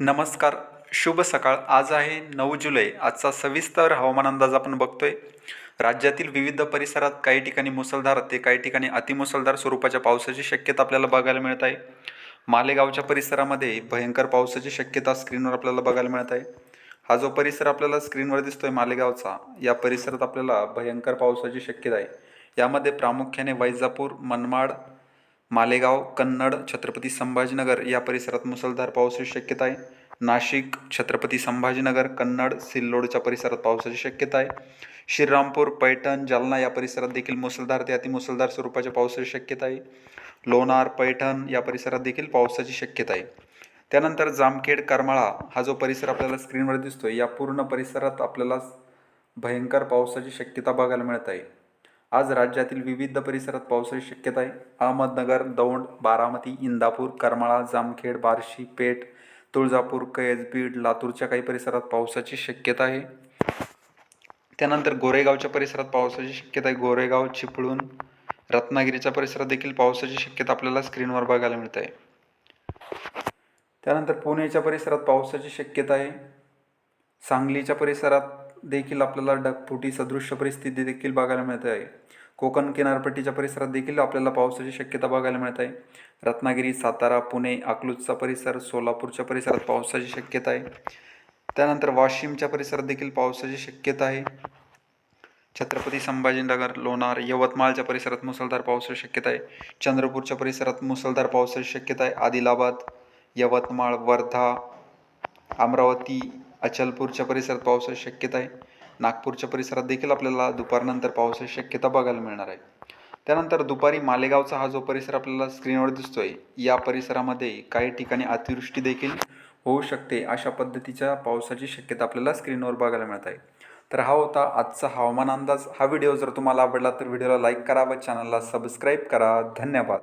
नमस्कार शुभ सकाळ. आज आहे नऊ जुलै. आजचा सविस्तर हवामान अंदाज आपण बघतोय. राज्यातील विविध परिसरात काही ठिकाणी मुसळधार ते काही ठिकाणी अतिमुसळधार स्वरूपाच्या पावसाची शक्यता आपल्याला बघायला मिळत आहे. मालेगावच्या परिसरामध्ये भयंकर पावसाची शक्यता स्क्रीनवर आपल्याला बघायला मिळत आहे. हा जो परिसर आपल्याला स्क्रीनवर दिसतोय मालेगावचा या परिसरात आपल्याला भयंकर पावसाची शक्यता आहे. यामध्ये प्रामुख्याने वैजापूर मनमाड मालेगाव कन्नड छत्रपती संभाजीनगर या परिसरात मुसळधार पावसाची शक्यता आहे. नाशिक छत्रपती संभाजीनगर कन्नड सिल्लोडच्या परिसरात पावसाची शक्यता आहे. श्रीरामपूर पैठण जालना या परिसरात देखील मुसळधार ते अतिमुसळधार स्वरूपाच्या पावसाची शक्यता आहे. लोणार पैठण या परिसरात देखील पावसाची शक्यता आहे. त्यानंतर जामखेड करमाळा हा जो परिसर आपल्याला स्क्रीनवर दिसतोय या पूर्ण परिसरात आपल्याला भयंकर पावसाची शक्यता बघायला मिळत आहे. आज राज्यातील विविध परिसरात पावसाची शक्यता आहे. अहमदनगर दौंड बारामती इंदापूर करमाळा जामखेड बार्शी पेठ तुळजापूर कैज बीड लातूरच्या काही परिसरात पावसाची शक्यता आहे. त्यानंतर गोरेगावच्या परिसरात पावसाची शक्यता आहे. गोरेगाव चिपळूण रत्नागिरीच्या परिसरात देखील पावसाची शक्यता आपल्याला स्क्रीनवर बघायला मिळत आहे. त्यानंतर पुणेच्या परिसरात पावसाची शक्यता आहे. सांगलीच्या परिसरात देखील आपल्याला ढगफुटी सदृश्य परिस्थिती देखील बघायला मिळत आहे. कोकण किनारपट्टीच्या परिसरात देखील आपल्याला पावसाची शक्यता बघायला मिळत आहे. रत्नागिरी सातारा पुणे अकलूजचा परिसर सोलापूरच्या परिसरात पावसाची शक्यता आहे. त्यानंतर वाशिमच्या परिसरात देखील पावसाची शक्यता आहे. छत्रपती संभाजीनगर लोणार यवतमाळच्या परिसरात मुसळधार पावसाची शक्यता आहे. चंद्रपूरच्या परिसरात मुसळधार पावसाची शक्यता आहे. आदिलाबाद यवतमाळ वर्धा अमरावती अचलपूरच्या परिसरात पावसाची शक्यता आहे. नागपूरच्या परिसरात देखील आपल्याला दुपारनंतर पावसाची शक्यता बघायला मिळणार आहे. त्यानंतर दुपारी मालेगावचा हा जो परिसर आपल्याला स्क्रीनवर दिसतोय या परिसरामध्ये काही ठिकाणी अतिवृष्टी देखील होऊ शकते अशा पद्धतीच्या पावसाची शक्यता आपल्याला स्क्रीनवर बघायला मिळत आहे. तर हा होता आजचा हवामान अंदाज. हा व्हिडिओ जर तुम्हाला आवडला तर व्हिडिओला लाईक करा व चॅनलला सबस्क्राईब करा. धन्यवाद.